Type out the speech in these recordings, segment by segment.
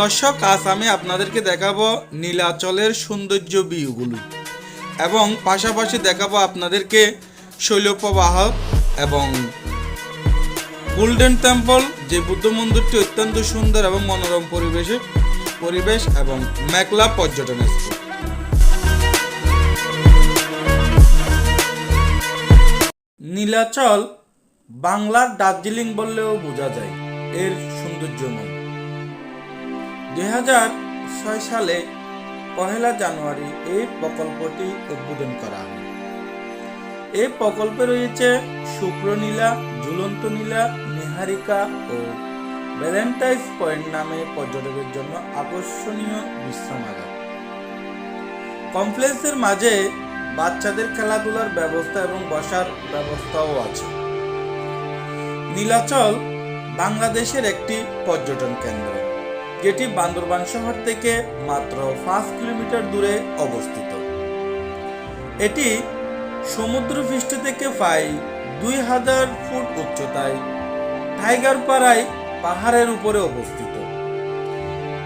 দর্শক, আজ আমি আপনাদেরকে দেখাবো নীলাচলের সৌন্দর্য ভিউগুলো এবং পাশাপাশি দেখাবো আপনাদেরকে শৈলপ্রবাহ এবং গোল্ডেন টেম্পল যে বুদ্ধ মন্দিরটি অত্যন্ত সুন্দর এবং মনোরম পরিবেশে, পরিবেশ এবং মেঘলা পর্যটন স্পট নীলাচল বাংলার দার্জিলিং বললেও বোঝা যায়, এর সৌন্দর্যময়। দুই হাজার ছয় সালে পহেলা জানুয়ারি এই প্রকল্পটি উদ্বোধন করা হয়। এই প্রকল্পে রয়েছে শুক্রনীলা, ঝুলন্ত নীলা, নিহারিকা ও ভ্যালেন্টাইন্স পয়েন্ট নামে পর্যটকের জন্য আকর্ষণীয় বিশ্রামাগার কমপ্লেক্সের মাঝে বাচ্চাদের খেলাধুলার ব্যবস্থা এবং বসার ব্যবস্থাও আছে। নীলাচল বাংলাদেশের একটি পর্যটন কেন্দ্র। যেটি বান্দরবান শহর থেকে মাত্র পাঁচ কিলোমিটার দূরে অবস্থিত। এটি সমুদ্রপৃষ্ঠ থেকে প্রায় দুই হাজার ফুট উচ্চতায় টাইগার পাড়ায় পাহাড়ের উপরে অবস্থিত।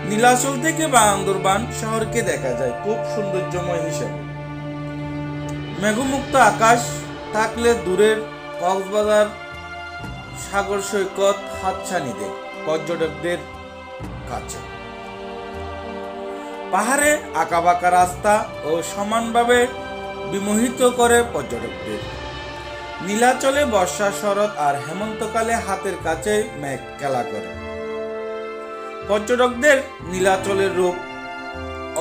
নীলাচল থেকে বান্দরবান শহরকে দেখা যায় খুব সৌন্দর্যময় হিসেবে। মেঘমুক্ত আকাশ থাকলে দূরের কক্সবাজার, সাগর সৈকত হাতছানি দেয় পর্যটকদের কাছে। পাহাড়ে আঁকাবাঁকা রাস্তা ও সমানভাবে বিমোহিত করে পর্যটকদের। নীলাচলে বর্ষা শরৎ আর হেমন্তকালে হাতের কাছে মেঘ খেলা করে। পর্যটকদের নীলাচলের রূপ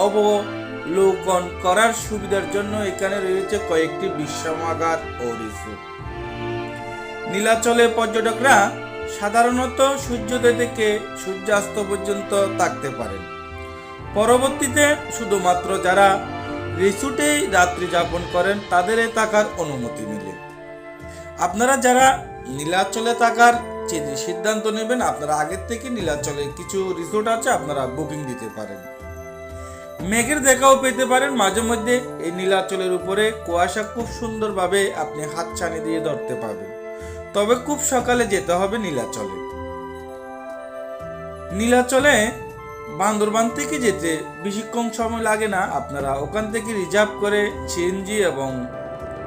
অবলোকন করার সুবিধার জন্য এখানে রয়েছে কয়েকটি বিশ্রামাগার ও রিসোর্ট। নীলাচলে পর্যটকরা সাধারণত সূর্যোদয় থেকে সূর্যাস্ত পর্যন্ত থাকতে পারেন পরবর্তীতে শুধুমাত্র যারা রিসোর্টেই রাত্রি যাপন করেন তাদের থাকার অনুমতি মিলে। আপনারা যারা নীলাচলে থাকার সিদ্ধান্ত নেবেন, আপনারা আগের থেকে নীলাচলে কিছু রিসোর্ট আছে, আপনারা বুকিং দিতে পারেন। মেঘের দেখাও পেতে পারেন, মাঝে মধ্যে এই নীলাচলের উপরে কুয়াশা খুব সুন্দরভাবে আপনি হাত ছানি দিয়ে ধরতে পারবেন। তবে খুব সকালে যেতে হবে নীলাচলে। নীলাচলে বান্দরবান থেকে যেতে বেশিক্ষণ সময় লাগে না। আপনারা ওখান থেকে রিজার্ভ করে সিএনজি এবং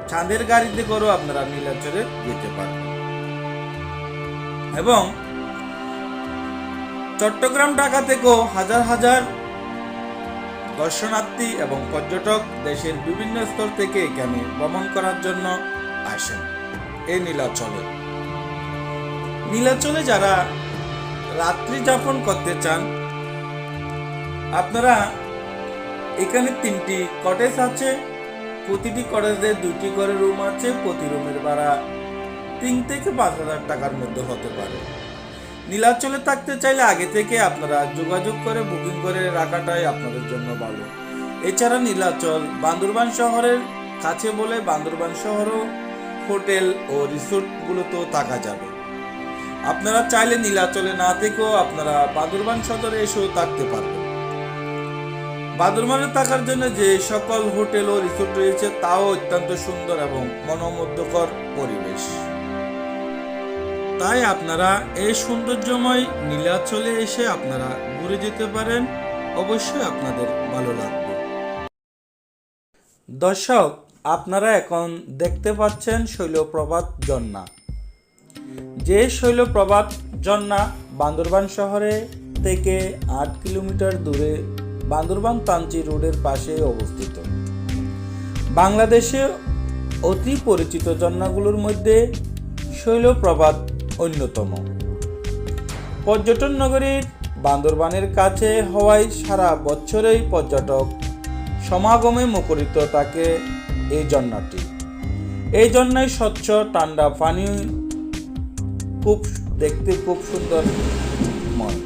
চাঁদের গাড়িতে করেও আপনারা নীলাচলে যেতে পারেন এবং চট্টগ্রাম, ঢাকা থেকেও হাজার হাজার দর্শনার্থী এবং পর্যটক দেশের বিভিন্ন স্তর থেকে এখানে ভ্রমণ করার জন্য আসেন। এই নীলাচলে। নীলাচলে যারা রাত্রি যাপন করতে চান, আপনারা এখানে তিনটি কটেজ আছে, প্রতিটি কটেজে দুটি করে রুম আছে, প্রতি রুমের ভাড়া তিন থেকে পাঁচ হাজার টাকার মধ্যে হতে পারে। নীলাচলে থাকতে চাইলে আগে থেকে আপনারা যোগাযোগ করে বুকিং করে রাখাটাই আপনাদের জন্য ভালো। এছাড়া নীলাচল বান্দরবান শহরের কাছে বলে বান্দরবান শহরও হোটেল ও রিসোর্টগুলোতেও থাকা যাবে। আপনারা চাইলে নীলাচলে না থেকেও আপনারা বান্দরবান সদরে এসেও থাকতে পারবেন। বান্দরবানে থাকার জন্য যে সকল হোটেল ও রিসোর্ট রয়েছে, তাও অত্যন্ত সুন্দর এবং মনোমুগ্ধকর পরিবেশ। তাই আপনারা এই সৌন্দর্যময় নীলাচলে এসে আপনারা ঘুরে যেতে পারেন। অবশ্যই আপনাদের ভালো লাগবে। দর্শক আপনারা এখন দেখতে পাচ্ছেন শৈলপ্রপাত জন্না যে শৈলপ্রপাত জন্না বান্দরবান শহরে থেকে আট কিলোমিটার দূরে বান্দরবান তাঞ্চি রোডের পাশে অবস্থিত। বাংলাদেশে অতি পরিচিত জন্নাগুলোর মধ্যে শৈলপ্রপাত অন্যতম। পর্যটন নগরীর বান্দরবানের কাছে হওয়ায় সারা বছরেই পর্যটক সমাগমে মুখরিত থাকে এই ঝর্ণাটি এই জন্যায় স্বচ্ছ, ঠান্ডা পানি খুব দেখতে খুব সুন্দর ময়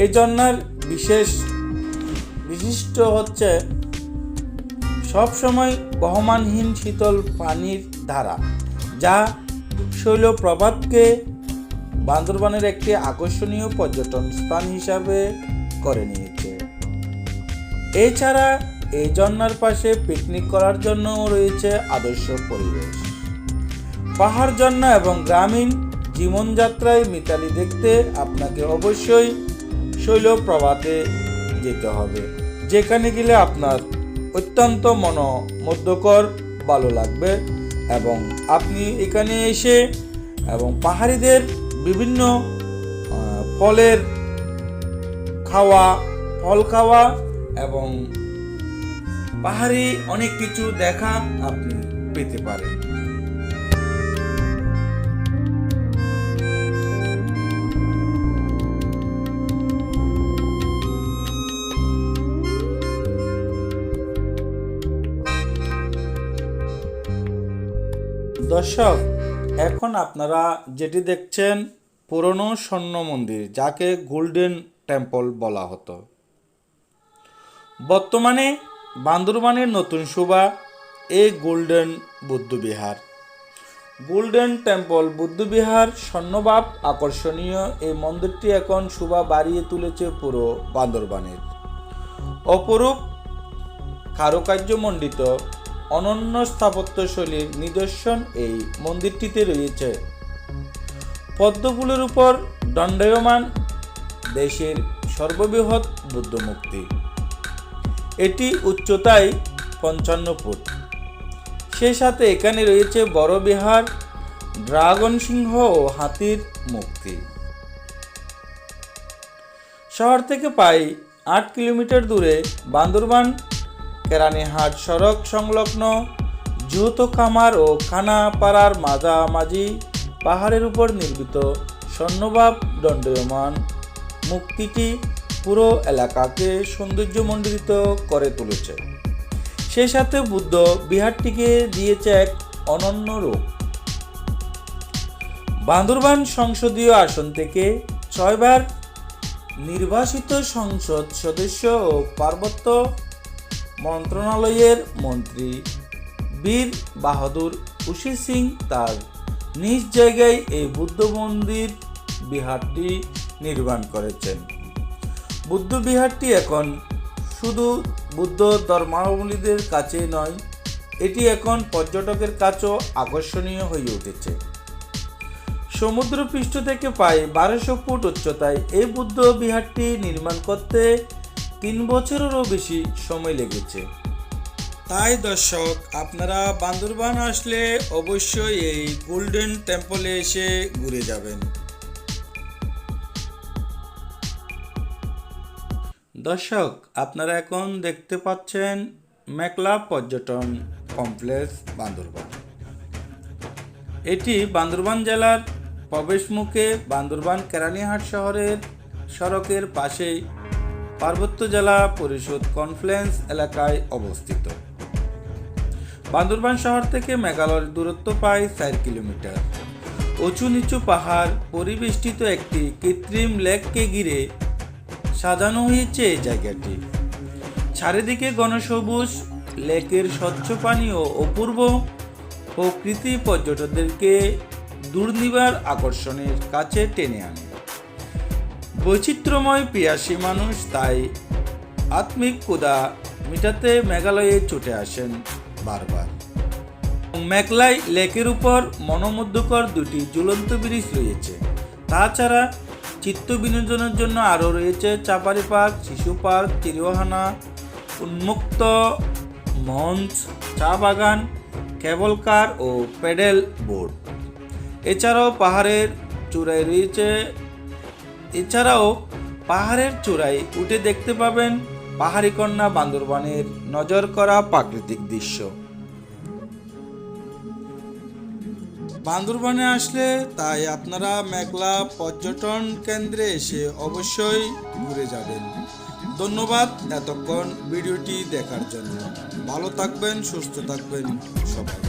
এই ঝর্ণার বিশেষ, বিশিষ্ট হচ্ছে সব সময় বহমানহীন শীতল পানির ধারা, যা শৈলপ্রপাতকে বান্দরবানের একটি আকর্ষণীয় পর্যটন স্থান হিসাবে করে নিয়েছে। এছাড়া এই ঝর্ণার পাশে পিকনিক করার জন্য রয়েছে আদর্শ পরিবেশ। পাহাড় ঝর্ণা এবং গ্রামীণ জীবনযাত্রায় মিতালি দেখতে আপনাকে অবশ্যই শৈলপ্রভাতে যেতে হবে। যেখানে গেলে আপনার অত্যন্ত মনোমুগ্ধকর, ভালো লাগবে এবং আপনি এখানে এসে এবং পাহাড়িদের বিভিন্ন ফলের খাওয়া, ফল খাওয়া এবং পাহাড়ি অনেক কিছু দেখা আপনি পেতে পারেন। দর্শক, এখন আপনারা যেটি দেখছেন পুরনো স্বর্ণ মন্দির, যাকে গোল্ডেন টেম্পল বলা হতো। বর্তমানে বান্দরবানের নতুন শোভা, এ গোল্ডেন বুদ্ধবিহার। গোল্ডেন টেম্পল, বুদ্ধবিহার স্বর্ণভাব আকর্ষণীয়। এই মন্দিরটি এখন শোভা বাড়িয়ে তুলেছে পুরো বান্দরবানের। অপরূপ কারুকার্যমণ্ডিত অনন্য স্থাপত্যশৈলীর নিদর্শন এই মন্দিরটিতে রয়েছে। পদ্মফুলের উপর দণ্ডায়মান দেশের সর্ববৃহৎ বুদ্ধমূর্তি। এটি উচ্চতায় পঞ্চান্ন ফুট। সেই সাথে এখানে রয়েছে বড় বিহার, ড্রাগন সিংহ ও হাতির মুক্তি শহর থেকে প্রায় আট কিলোমিটার দূরে বান্দরবান, কেরানীহাট সড়ক সংলগ্ন জুতো কামার ও খানাপাড়ার মাঝামাঝি পাহাড়ের উপর নির্মিত স্বর্ণভাব দণ্ডয়মান মূর্তিটি পুরো এলাকাকে সৌন্দর্যমণ্ডিত করে তুলেছে। সেই সাথে বুদ্ধ বিহারটিকে দিয়েছে এক অনন্য রূপ। বান্দরবান সংসদীয় আসন থেকে ছয়বার নির্বাসিত সংসদ সদস্য ও পার্বত্য মন্ত্রণালয়ের মন্ত্রী বীর বাহাদুর উশি সিং তার নিজ জায়গায় এই বুদ্ধ মন্দির বিহারটি নির্মাণ করেছেন। বুদ্ধ বিহারটি এখন শুধু বুদ্ধ ধর্মাবলম্বীদের কাছে নয়, এটি এখন পর্যটকের কাছেও আকর্ষণীয় হয়ে উঠেছে। সমুদ্রপৃষ্ঠ থেকে প্রায় বারোশো ফুট উচ্চতায় এই বুদ্ধ বিহারটি নির্মাণ করতে তিন বছরেরও বেশি সময় লেগেছে। তাই দর্শক, আপনারা বান্দরবান আসলে অবশ্যই এই গোল্ডেন টেম্পলে এসে ঘুরে যাবেন। দর্শক, আপনারা এখন দেখতে পাচ্ছেন মেকলা পর্যটন কমপ্লেক্স বান্দরবান। এটি বান্দরবান জেলার প্রবেশমুখে বান্দরবান কেরানীহাট শহরের সড়কের পাশেই পার্বত্য জেলা পরিষদ কনফ্লুয়েন্স এলাকায় অবস্থিত। বান্দরবান শহর থেকে মেঘালয়ের দূরত্ব প্রায় চার কিলোমিটার। উঁচু নিচু পাহাড়, পরিবেষ্টিত একটি কৃত্রিম লেককে ঘিরে সাজানো হয়েছে এই জায়গাটি। চারিদিকে গণসবুজ লেকের স্বচ্ছ পানি ও অপূর্ব প্রকৃতি পর্যটকদেরকে দুর্নিবার আকর্ষণের কাছে টেনে আনে। বৈচিত্র্যময় পিয়াসী মানুষ তাই আত্মিক কুদা মিটাতে মেঘালয়ে ছুটে আসেন বারবার। মেঘলাই লেকের উপর মনোমুগ্ধকর দুটি ঝুলন্ত ব্রিজ রয়েছে। তাছাড়া চিত্ত বিনোদনের জন্য আরও রয়েছে চাপারি পার্ক, শিশু পার্ক, চিড়িয়াখানা, উন্মুক্ত মঞ্চ, চা বাগান, কেবল কার ও প্যাডেল বোর্ড। এছাড়াও পাহাড়ের চূড়ায় রয়েছে, এছাড়াও পাহাড়ের চূড়ায় উঠে দেখতে পাবেন পাহাড়ি কন্যা বান্দরবানের নজর করা প্রাকৃতিক দৃশ্য। বান্দরবানে আসলে তাই আপনারা মেঘলা পর্যটন কেন্দ্রে এসে অবশ্যই ঘুরে যাবেন। ধন্যবাদ এতক্ষণ ভিডিওটি দেখার জন্য। ভালো থাকবেন, সুস্থ থাকবেন সবাই।